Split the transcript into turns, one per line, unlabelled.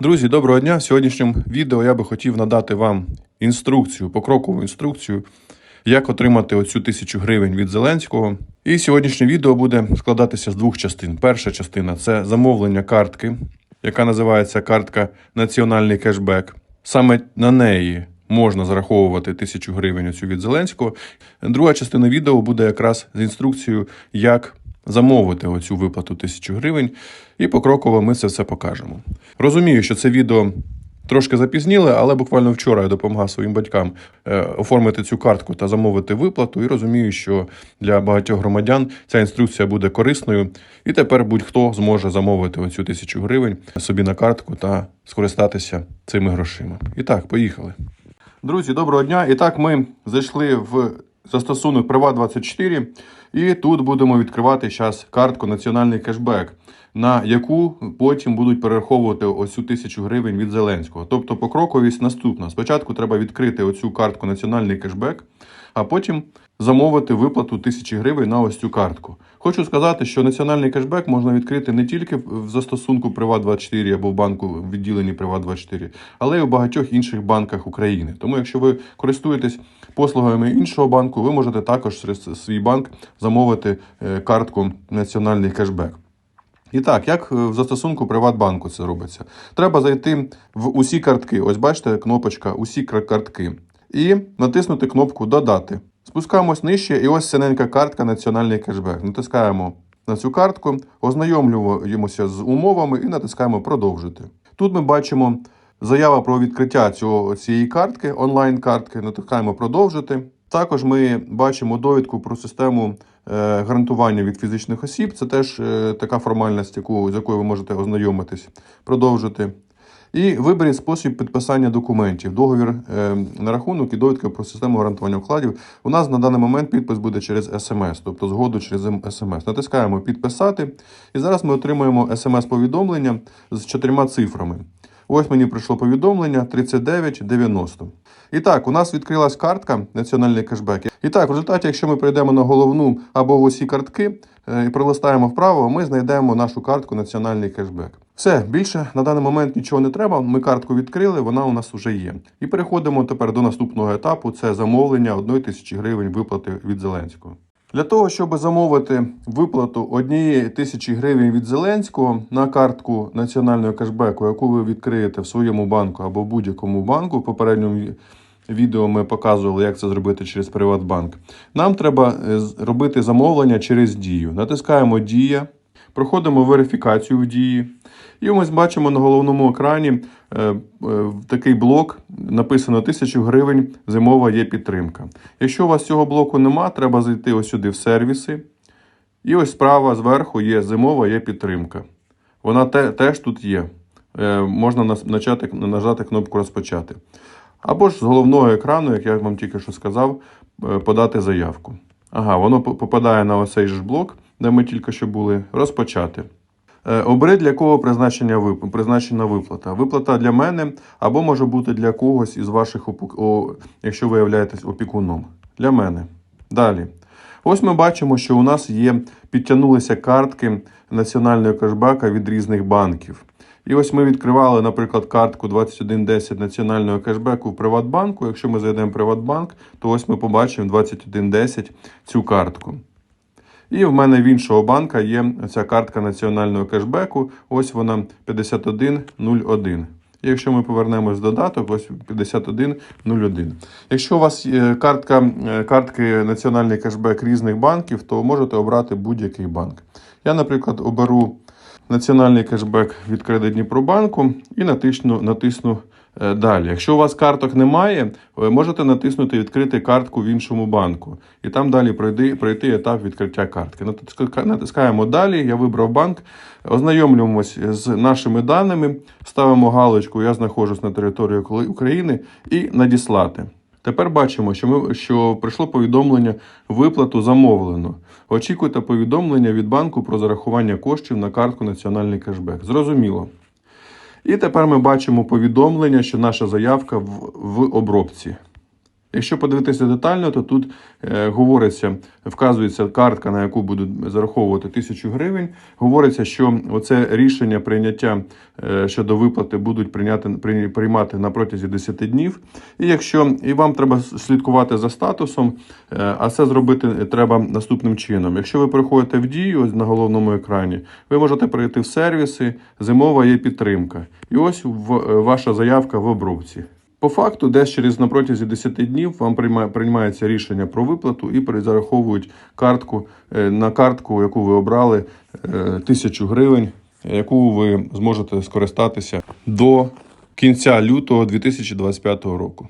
Друзі, доброго дня! В сьогоднішньому відео я би хотів надати вам інструкцію, покрокову інструкцію, як отримати оцю тисячу гривень від Зеленського. І сьогоднішнє відео буде складатися з двох частин. Перша частина це замовлення картки, яка називається картка Національний кешбек. Саме на неї можна зараховувати тисячу гривень оцю від Зеленського. Друга частина відео буде якраз з інструкцією, як замовити оцю виплату тисячу гривень, і покроково ми це все покажемо. Розумію, що це відео трошки запізніле, але буквально вчора я допомагав своїм батькам е, оформити цю картку та замовити виплату. І розумію, що для багатьох громадян ця інструкція буде корисною. І тепер будь-хто зможе замовити оцю тисячу гривень собі на картку та скористатися цими грошима. І так, поїхали. Друзі, доброго дня! І так, ми зайшли в застосунок Приват24, і тут будемо відкривати зараз картку Національний кешбек, на яку потім будуть перераховувати оцю тисячу гривень від Зеленського. Тобто покроковість наступна. Спочатку треба відкрити оцю картку Національний кешбек, а потім замовити виплату тисячі гривень на ось цю картку. Хочу сказати, що національний кешбек можна відкрити не тільки в застосунку Приват24 або в банку в відділенні Приват24, але й у багатьох інших банках України. Тому, якщо ви користуєтесь послугами іншого банку, ви можете також через свій банк замовити е, картку Національний кешбек. І так, як в застосунку Приватбанку це робиться? Треба зайти в усі картки. Ось бачите, кнопочка Усі картки. І натиснути кнопку Додати. Спускаємось нижче, і ось синенька картка Національний кешбек. Натискаємо на цю картку, ознайомлюємося з умовами і натискаємо Продовжити. Тут ми бачимо заява про відкриття цього, цієї картки, онлайн-картки. Натискаємо Продовжити. Також ми бачимо довідку про систему е, гарантування від фізичних осіб. Це теж е, така формальність, яку, з якою ви можете ознайомитись, продовжити. І виберіть спосіб підписання документів, договір е, на рахунок і довідка про систему гарантування вкладів. У нас на даний момент підпис буде через смс, тобто згоду через смс. Натискаємо підписати, і зараз ми отримуємо смс-повідомлення з чотирма цифрами. Ось мені прийшло повідомлення 3990. І так, у нас відкрилась картка Національний кешбек. І так, в результаті, якщо ми прийдемо на головну або в усі картки е, і пролистаємо вправо, ми знайдемо нашу картку Національний кешбек. Все, більше на даний момент нічого не треба. Ми картку відкрили, вона у нас вже є. І переходимо тепер до наступного етапу: це замовлення 1 тисячі гривень виплати від Зеленського. Для того, щоб замовити виплату однієї тисячі гривень від Зеленського на картку національного кешбеку, яку ви відкриєте в своєму банку або будь-якому банку, в попередньому відео ми показували, як це зробити через Приватбанк. Нам треба е, робити замовлення через дію. Натискаємо Дія, проходимо верифікацію в дії. І ось бачимо на головному екрані е, е, такий блок, написано 1000 гривень, зимова є підтримка. Якщо у вас цього блоку нема, треба зайти ось сюди в сервіси. І ось справа зверху є зимова є підтримка. Вона те, теж тут є. Е, можна начати, нажати кнопку розпочати. Або ж з головного екрану, як я вам тільки що сказав, подати заявку. Ага, воно попадає на оцей же ж блок, де ми тільки що були. Розпочати. Е, Обери для кого призначення вип... призначена виплата. Виплата для мене або може бути для когось із ваших опік... о... якщо ви являєтесь опікуном. Для мене. Далі. Ось ми бачимо, що у нас є підтягнулися картки національного кешбека від різних банків. І ось ми відкривали, наприклад, картку 2110 національного кешбеку в Приватбанку. Якщо ми зайдемо в Приватбанк, то ось ми побачимо 2110 цю картку. І в мене в іншого банка є ця картка національного кешбеку. Ось вона 5101. І якщо ми повернемось в додаток, ось 5101. Якщо у вас є картка, е, картки національний кешбек різних банків, то можете обрати будь-який банк. Я, наприклад, оберу національний кешбек від Кредит Дніпробанку і натисну, натисну далі. Якщо у вас карток немає, ви можете натиснути відкрити картку в іншому банку. І там далі пройти, пройти етап відкриття картки. Натиска- Натискаємо далі. Я вибрав банк, ознайомлюємось з нашими даними, ставимо галочку Я знаходжусь на території України і надіслати. Тепер бачимо, що ми що прийшло повідомлення виплату замовлено. Очікуйте повідомлення від банку про зарахування коштів на картку Національний кешбек. Зрозуміло. І тепер ми бачимо повідомлення, що наша заявка в, в обробці. Якщо подивитися детально, то тут е, говориться, вказується картка, на яку будуть зараховувати тисячу гривень. Говориться, що оце рішення прийняття е, щодо виплати будуть прийняти при- приймати на протязі 10 днів. І якщо і вам треба слідкувати за статусом, е, а це зробити треба наступним чином. Якщо ви переходите в дію ось на головному екрані, ви можете перейти в сервіси, зимова є підтримка. І ось в, е, ваша заявка в обробці. По факту, десь через на протязі 10 днів вам приймає, приймається рішення про виплату і перезараховують картку е, на картку, яку ви обрали, е, тисячу гривень, яку ви зможете скористатися до кінця лютого 2025 року.